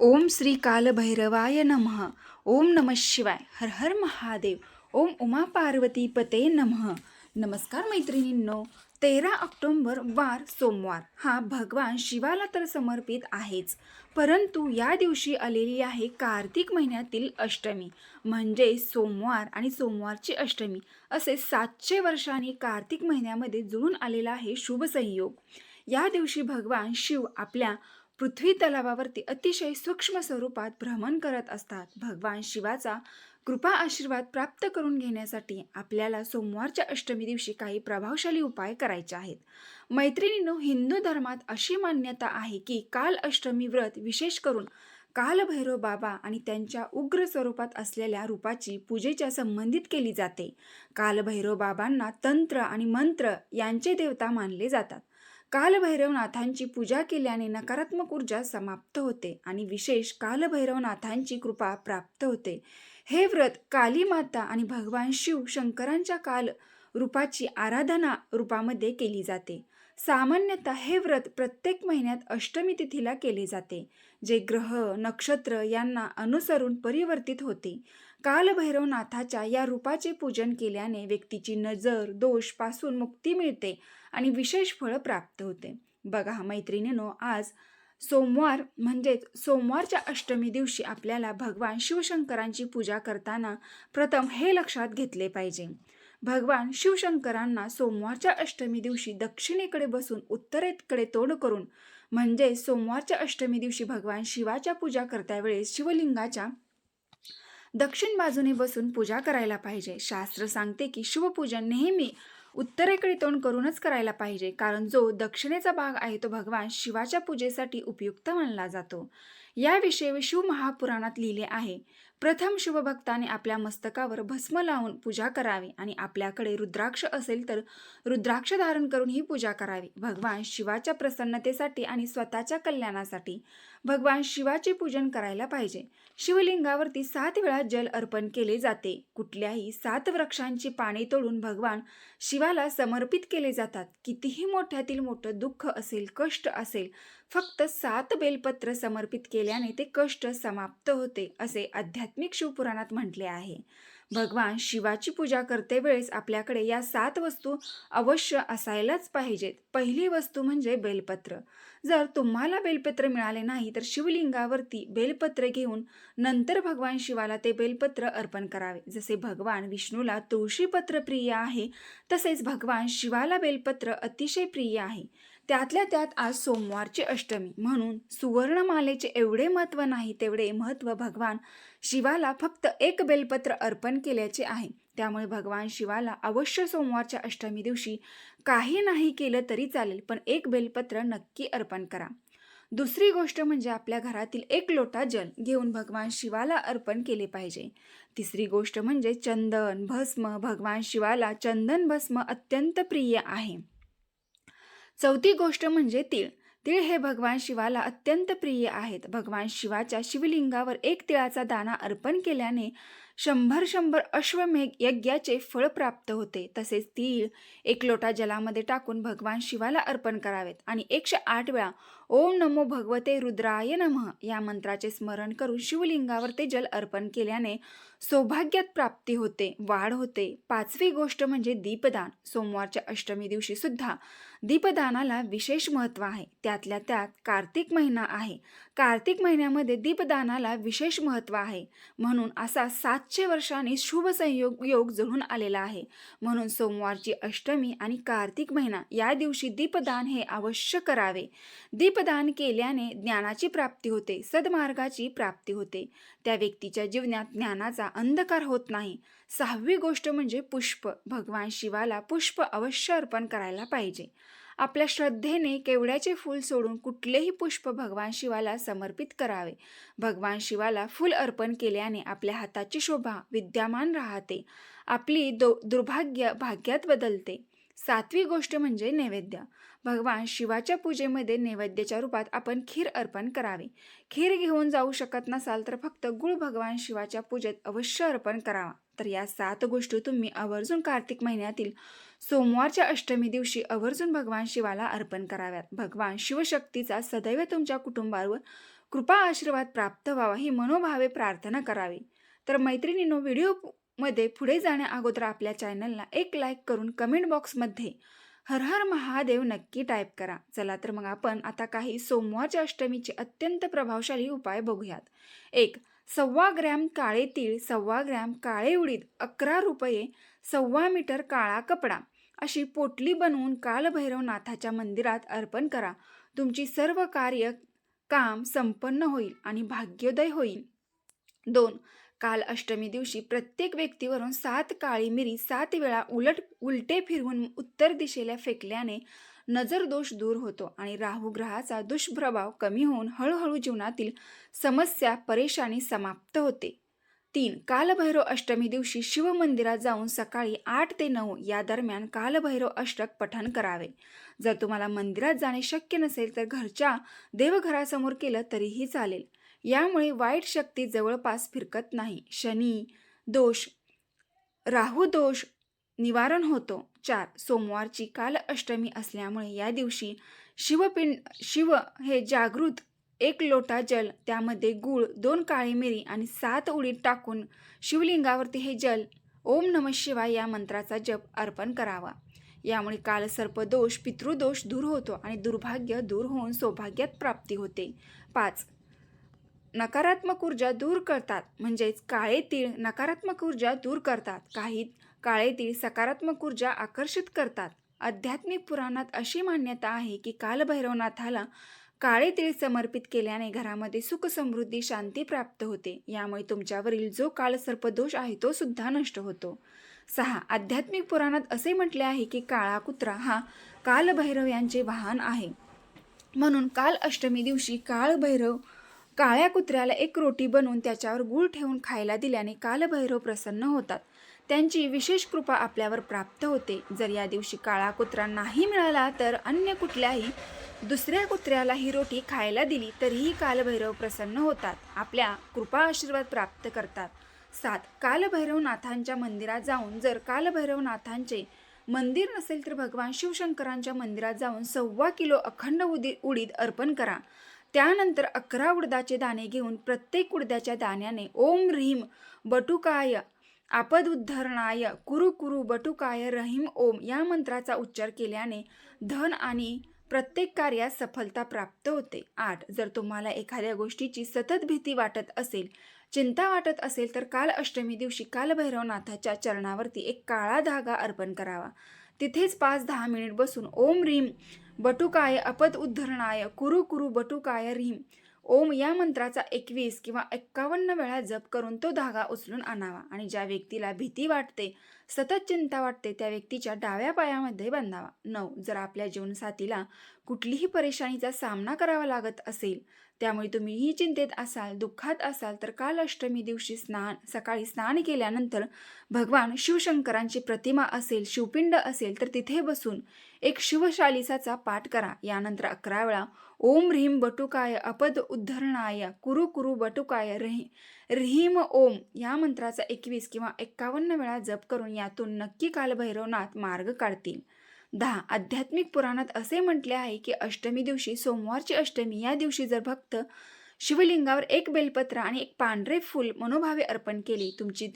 ओम श्री कालभैरवाय नमः। ओम नम शिवाय। हर हर महादेव। ओम उमा पार्वती पते नमः। नमस्कार मैत्रिणींनो तेरा ऑक्टोंबर वार सोमवार. हा भगवान शिवाला तर समर्पित आहेच. परंतु या दिवशी आलेली आहे कार्तिक महिन्यातील अष्टमी. म्हणजे सोमवार आणि सोमवारची अष्टमी. असे सातशे वर्षांनी कार्तिक महिन्यामध्ये जुळून आलेला आहे शुभ संयोग. या दिवशी भगवान शिव आपल्या पृथ्वी तलावावरती अतिशय सूक्ष्म स्वरूपात भ्रमण करत असतात. भगवान शिवाचा कृपा आशीर्वाद प्राप्त करून घेण्यासाठी आपल्याला सोमवारच्या अष्टमी दिवशी काही प्रभावशाली उपाय करायचे आहेत. मैत्रिणीनो हिंदू धर्मात अशी मान्यता आहे की काल अष्टमी व्रत विशेष करून कालभैरव बाबा आणि त्यांच्या उग्र स्वरूपात असलेल्या रूपाची पूजेच्या संबंधित केली जाते. कालभैरव बाबांना तंत्र आणि मंत्र यांचे देवता मानले जातात. कालभैरवनाथांची पूजा केल्याने नकारात्मक ऊर्जा समाप्त होते आणि विशेष कालभैरवनाथांची कृपा प्राप्त होते. हे व्रत काली माता आणि भगवान शिव शंकरांच्या काल रूपाची आराधना रूपामध्ये केली जाते. सामान्यतः हे व्रत प्रत्येक महिन्यात अष्टमी तिथीला केले जाते जे ग्रह नक्षत्र यांना अनुसरून परिवर्तित होते. कालभैरवनाथाच्या या रूपाचे पूजन केल्याने व्यक्तीची नजर दोषपासून मुक्ती मिळते आणि विशेष फळं प्राप्त होते. बघा मैत्रिणीनो आज सोमवार म्हणजेच सोमवारच्या अष्टमी दिवशी आपल्याला भगवान शिवशंकरांची पूजा करताना प्रथम हे लक्षात घेतले पाहिजे. भगवान शिवशंकरांना सोमवारच्या अष्टमी दिवशी दक्षिणेकडे बसून उत्तरेकडे तोंड करून म्हणजे सोमवारच्या अष्टमी दिवशी भगवान शिवाच्या पूजा करता वेळेस शिवलिंगाच्या दक्षिण बाजूने बसून पूजा करायला पाहिजे. शास्त्र सांगते की शिवपूजन नेहमी उत्तरेकडे तोंड करूनच करायला पाहिजे कारण जो दक्षिणेचा भाग आहे तो भगवान शिवाच्या पूजेसाठी उपयुक्त मानला जातो. याविषयी शिव महापुराणात लिहिले आहे प्रथम शिवभक्ताने आपल्या मस्तकावर भस्म लावून पूजा करावी आणि आपल्याकडे रुद्राक्ष असेल तर रुद्राक्ष धारण करून ही पूजा करावी. भगवान शिवाच्या प्रसन्नतेसाठी आणि स्वतःच्या कल्याणासाठी भगवान शिवाचे पूजन करायला पाहिजे. शिवलिंगावरती सात वेळा जल अर्पण केले जाते. कुठल्याही सात वृक्षांची पाने तोडून भगवान शिवाला समर्पित केले जातात. कितीही मोठ्यातील मोठं दुःख असेल कष्ट असेल फक्त सात बेलपत्र समर्पित केल्याने ते कष्ट समाप्त होते असे आध्यात्मिक शिवपुराणात म्हटले आहे. भगवान शिवाची पूजा करते वेळेस आपल्याकडे या सात वस्तू अवश्य असायलाच पाहिजेत. पहिली वस्तू म्हणजे बेलपत्र. जर तुम्हाला बेलपत्र मिळाले नाही तर शिवलिंगावरती बेलपत्र घेऊन नंतर भगवान शिवाला ते बेलपत्र अर्पण करावे. जसे भगवान विष्णूला तुळशीपत्र प्रिय आहे तसेच भगवान शिवाला बेलपत्र अतिशय प्रिय आहे. त्यातल्या त्यात आज सोमवारची अष्टमी. म्हणून सुवर्णमालेचे एवढे महत्त्व नाही तेवढे महत्त्व भगवान शिवाला फक्त एक बेलपत्र अर्पण केल्याचे आहे. त्यामुळे भगवान शिवाला अवश्य सोमवारच्या अष्टमी दिवशी काही नाही केलं तरी चालेल पण एक बेलपत्र नक्की अर्पण करा. दुसरी गोष्ट म्हणजे आपल्या घरातील एक लोटा जल घेऊन भगवान शिवाला अर्पण केले पाहिजे. तिसरी गोष्ट म्हणजे चंदन भस्म. भगवान शिवाला चंदन भस्म अत्यंत प्रिय आहे. चौथी गोष्ट म्हणजे तीळ. तीळ हे भगवान शिवाला अत्यंत प्रिय आहेत. भगवान शिवाच्या शिवलिंगावर एक तिळाचा दाना अर्पण केल्याने शंभर शंभर अश्वमेघ यज्ञाचे फळ प्राप्त होते. तसेच तीळ एक लोटा जलामध्ये टाकून भगवान शिवाला अर्पण करावेत. आणि एकशे आठ वेळा ओम नमो भगवते रुद्राय नमः या मंत्राचे स्मरण करून शिवलिंगावर ते जल अर्पण केल्याने सौभाग्यात प्राप्ती होते वाढ होते. पाचवी गोष्ट म्हणजे दीपदान. सोमवारच्या अष्टमी दिवशी सुद्धा दीपदानाला विशेष महत्त्व आहे. त्यातल्या त्यात कार्तिक महिना आहे. कार्तिक महिन्यामध्ये दीपदानाला विशेष महत्त्व आहे. म्हणून असा सातशे वर्षांनी शुभ संयोग योग जुळून आलेला आहे. म्हणून सोमवारची अष्टमी आणि कार्तिक महिना या दिवशी दीपदान हे अवश्य करावे. दीपदान केल्याने ज्ञानाची प्राप्ती होते सद्मार्गाची प्राप्ती होते. त्या व्यक्तीच्या जीवनात ज्ञानाचा अंधकार होत नाही. सहावी गोष्ट म्हणजे पुष्प. भगवान शिवाला पुष्प अवश्य अर्पण करायला पाहिजे. आपल्या श्रद्धेने केवड्याचे फूल सोडून कुठलेही पुष्प भगवान शिवाला समर्पित करावे. भगवान शिवाला फूल अर्पण केल्याने आपल्या हाताची शोभा विद्यमान राहते. आपली दो दुर्भाग्य भाग्यात बदलते. सातवी गोष्ट म्हणजे नैवेद्य. भगवान शिवाच्या पूजेमध्ये नैवेद्याच्या रूपात आपण खीर अर्पण करावे. खीर घेऊन जाऊ शकत नसाल तर फक्त गुळ भगवान शिवाच्या पूजेत अवश्य अर्पण करावा. तर या सात गोष्टी तुम्ही आवर्जून कार्तिक महिन्यातील सोमवारच्या अष्टमी दिवशी आवर्जून भगवान शिवाला अर्पण कराव्यात. भगवान शिवशक्तीचा सदैव तुमच्या कुटुंबावर कृपा आशीर्वाद प्राप्त व्हावा ही मनोभावे प्रार्थना करावी. तर मैत्रिणींनो व्हिडिओमध्ये पुढे जाण्या अगोदर आपल्या चॅनलला एक लाईक करून कमेंट बॉक्समध्ये हर हर महादेव नक्की टाईप करा. चला तर मग आपण आता काही सोमवारच्या अष्टमीचे अत्यंत प्रभावशाली उपाय बघूयात. एक सव्वा ग्रॅम काळे तीळ सव्वा ग्रॅम काळे उडीद अकरा रुपये सव्वा मीटर काळा कपडा. अशी पोटली बनवून कालभैरवनाथाच्या मंदिरात अर्पण करा. तुमची सर्व कार्य काम संपन्न होईल आणि भाग्योदय होईल. दोन काल अष्टमी दिवशी प्रत्येक व्यक्तीवरून सात काळी मिरी सात वेळा उलट उलटे फिरवून उत्तर दिशेला फेकल्याने नजर दोष दूर होतो आणि राहू ग्रहाचा दुष्प्रभाव कमी होऊन हळूहळू जीवनातील समस्या परेशानी समाप्त होते. तीन कालभैरव अष्टमी दिवशी शिवमंदिरात जाऊन सकाळी आठ ते नऊ या दरम्यान कालभैरव अष्टक पठण करावे. जर तुम्हाला मंदिरात जाणे शक्य नसेल तर घरच्या देवघरासमोर केलं तरीही चालेल. यामुळे वाईट शक्ती जवळपास फिरकत नाही. शनी दोष राहू दोष निवारण होतो. चार सोमवारची काल अष्टमी असल्यामुळे या दिवशी शिवपिंड शिव हे जागृत एक लोटा जल त्यामध्ये गूळ दोन काळी मिरी आणि सात उडीत टाकून शिवलिंगावरती हे जल ओम नम शिवाय या मंत्राचा जप अर्पण करावा. यामुळे कालसर्पदोष पितृदोष दूर होतो आणि दुर्भाग्य दूर होऊन सौभाग्यात प्राप्ती होते. पाच नकारात्मक ऊर्जा दूर करतात. म्हणजेच काळे तीळ नकारात्मक ऊर्जा दूर करतात. काही काळे तीळ सकारात्मक ऊर्जा आकर्षित करतात. आध्यात्मिक पुराणात अशी मान्यता आहे की कालभैरवनाथाला काळे तीळ समर्पित केल्याने घरामध्ये सुख समृद्धी शांती प्राप्त होते. यामुळे तुमच्यावरील जो कालसर्पदोष आहे तो सुद्धा नष्ट होतो. सहा. आध्यात्मिक पुराणात असे म्हटले आहे की काळा कुत्रा हा कालभैरव यांचे वाहन आहे. म्हणून काल अष्टमी दिवशी काळभैरव काळ्या कुत्र्याला एक रोटी बनवून त्याच्यावर गूळ ठेवून खायला दिल्याने कालभैरव प्रसन्न होतात. त्यांची विशेष कृपा आपल्यावर प्राप्त होते. जर या दिवशी काळा कुत्रा नाही मिळाला तर अन्य कुठल्याही दुसऱ्या कुत्र्याला ही रोटी खायला दिली तरीही कालभैरव प्रसन्न होतात. आपल्या कृपा आशीर्वाद प्राप्त करतात. सात कालभैरवनाथांच्या मंदिरात जाऊन जर कालभैरवनाथांचे मंदिर नसेल तर भगवान शिवशंकरांच्या मंदिरात जाऊन सव्वा किलो अखंड उदी उडीद अर्पण करा. त्यानंतर अकरा उडदाचे दाणे घेऊन प्रत्येक उडद्याच्या दाण्याने ओम रीम बटुकाय आपद उद्धरणाय कुरु कुरु बटुकाय रहीम ओम या मंत्राचा उच्चार केल्याने धन आणि प्रत्येक कार्यात सफलता प्राप्त होते. आठ. जर तुम्हाला एखाद्या गोष्टीची सतत भीती वाटत असेल चिंता वाटत असेल तर काल अष्टमी दिवशी कालभैरवनाथाच्या चरणावरती एक काळा धागा अर्पण करावा. तिथेच पाच दहा मिनिट बसून ओम रीम बटुकाय अपद उद्धरणाय कुरु कुरु बटुकाय रीम. ओम या मंत्राचा एकवीस किंवा एक्कावन्न वेळा जप करून तो धागा उचलून आणावा आणि ज्या व्यक्तीला भीती वाटते सतत चिंता वाटते त्या व्यक्तीच्या डाव्या पायामध्ये बांधावा. नऊ जर आपल्या जीवनसाथीला कुठलीही परेशानीचा सामना करावा लागत असेल त्यामुळे तुम्हीही चिंतेत असाल दुःखात असाल तर काल अष्टमी दिवशी स्नान सकाळी स्नान केल्यानंतर भगवान शिवशंकरांची प्रतिमा असेल शिवपिंड असेल तर तिथे बसून एक शिवशालिसाचा पाठ करा. यानंतर अकरा वेळा ओम ह्रीम बटुकाय अपद उद्धरणाय कुरु कुरु बटुकाय रही ह्रीम ओम या मंत्राचा एकवीस किंवा एक्कावन्न वेळा जप करून यातून नक्की कालभैरवनाथ मार्ग काढतील. दहा आध्यात्मिक पुराणात असे म्हटले आहे की अष्टमी दिवशी सोमवारची अष्टमी या दिवशी जर भक्त शिवलिंगावर एक बेलपत्र आणि एक पांढरे फूल मनोभावे अर्पण केली तुमची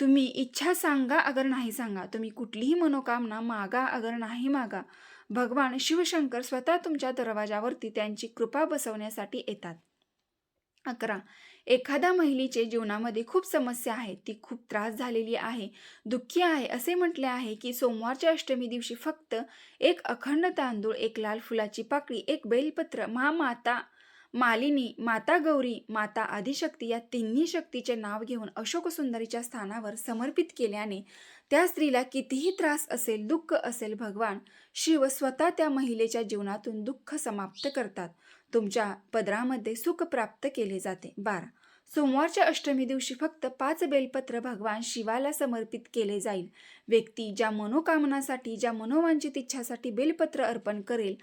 तुम्ही इच्छा सांगा अगर नाही सांगा तुम्ही कुठलीही मनोकामना मागा अगर नाही मागा भगवान शिवशंकर स्वतः तुमच्या दरवाजावरती त्यांची कृपा बसवण्यासाठी येतात. अकरा. एखाद्या महिलेचे जीवनामध्ये खूप समस्या आहेत ती खूप त्रास झालेली आहे दुःखी आहे असे म्हटले आहे की सोमवारच्या अष्टमी दिवशी फक्त एक अखंड तांदूळ एक लाल फुलाची पाकळी एक बेलपत्र माता मालिनी माता गौरी माता आदिशक्ती या तिन्ही शक्तीचे नाव घेऊन अशोक सुंदरीच्या स्थानावर समर्पित केल्याने त्या स्त्रीला कितीही त्रास असेल दुःख असेल भगवान शिव स्वतः त्या महिलेच्या जीवनातून दुःख समाप्त करतात. तुमच्या पदरामध्ये सुख प्राप्त केले जाते. बारा. सोमवारच्या अष्टमी दिवशी फक्त पाच बेलपत्र भगवान शिवाला समर्पित केले जाईल. व्यक्ती ज्या मनोकामनासाठी ज्या मनोवांछित इच्छासाठी बेलपत्र अर्पण करेल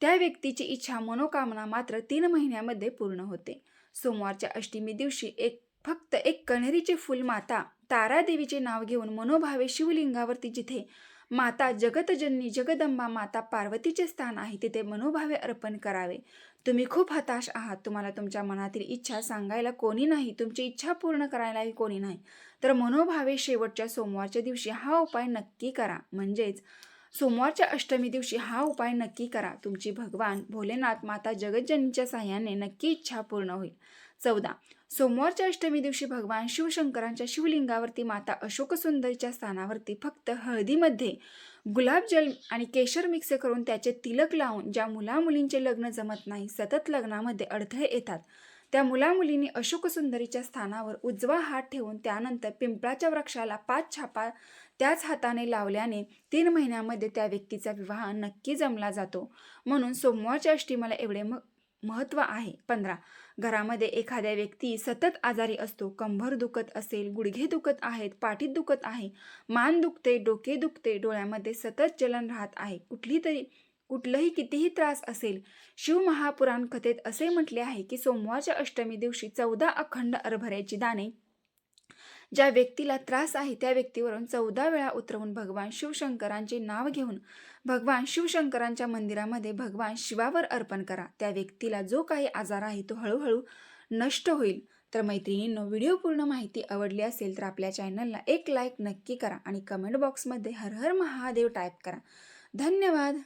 त्या व्यक्तीची इच्छा मनोकामना मात्र तीन महिन्यामध्ये पूर्ण होते. सोमवारच्या अष्टमी दिवशी एक फक्त एक कण्हेरीचे फूल माता तारादेवीचे नाव घेऊन मनोभावे शिवलिंगावरती जिथे माता जगतजननी जगदंबा माता पार्वतीचे स्थान आहे तिथे मनोभावे अर्पण करावे. तुम्ही खूप हताश आहात. तुम्हाला तुमच्या मनातील इच्छा सांगायला कोणी नाही. तुमची इच्छा पूर्ण करायलाही कोणी नाही. तर मनोभावे शेवटच्या सोमवारच्या दिवशी हा उपाय नक्की करा. म्हणजेच सोमवारच्या अष्टमी दिवशी हा उपाय नक्की करा. तुमची भगवान भोलेनाथ माता जगज्जनीच्या साह्याने नक्की इच्छा पूर्ण होईल. चौदा. सोमवारच्या अष्टमी दिवशी भगवान शिवशंकरांच्या शिवलिंगावरती माता अशोकसुंदरीच्या स्थानावरती फक्त हळदीमध्ये गुलाबजल आणि केशर मिक्स करून त्याचे तिलक लावून ज्या मुलामुलींचे लग्न जमत नाही सतत लग्नामध्ये अडथळे येतात त्या मुलामुलींनी अशोकसुंदरीच्या स्थानावर उजवा हात ठेवून त्यानंतर पिंपळाच्या वृक्षाला पाच छापा त्याच हाताने लावल्याने तीन महिन्यामध्ये त्या व्यक्तीचा विवाह नक्की जमला जातो. म्हणून सोमवारच्या अष्टमीला एवढे मग महत्त्व आहे. पंधरा. घरामध्ये एखाद्या व्यक्ती सतत आजारी असतो कंभर दुखत असेल गुडघे दुखत आहेत पाठीत दुखत आहे मान दुखते डोके दुखते डोळ्यामध्ये सतत जलन राहत आहे. कुठली तरी कुठलंही कितीही त्रास असेल शिवमहापुराण कथेत असे म्हटले आहे की सोमवारच्या अष्टमी दिवशी चौदा अखंड हरभऱ्याची दाणे ज्या व्यक्तीला त्रास आहे त्या व्यक्तीवरून चौदा वेळा उतरवून भगवान शिवशंकरांचे नाव घेऊन भगवान शिवशंकरांच्या मंदिरामध्ये भगवान शिवावर अर्पण करा. त्या व्यक्तीला जो काही आजार आहे तो हळूहळू नष्ट होईल. तर मैत्रिणींनो व्हिडिओ पूर्ण माहिती आवडली असेल तर आपल्या चॅनलला एक लाईक नक्की करा आणि कमेंट बॉक्समध्ये हर हर महादेव टाईप करा. धन्यवाद!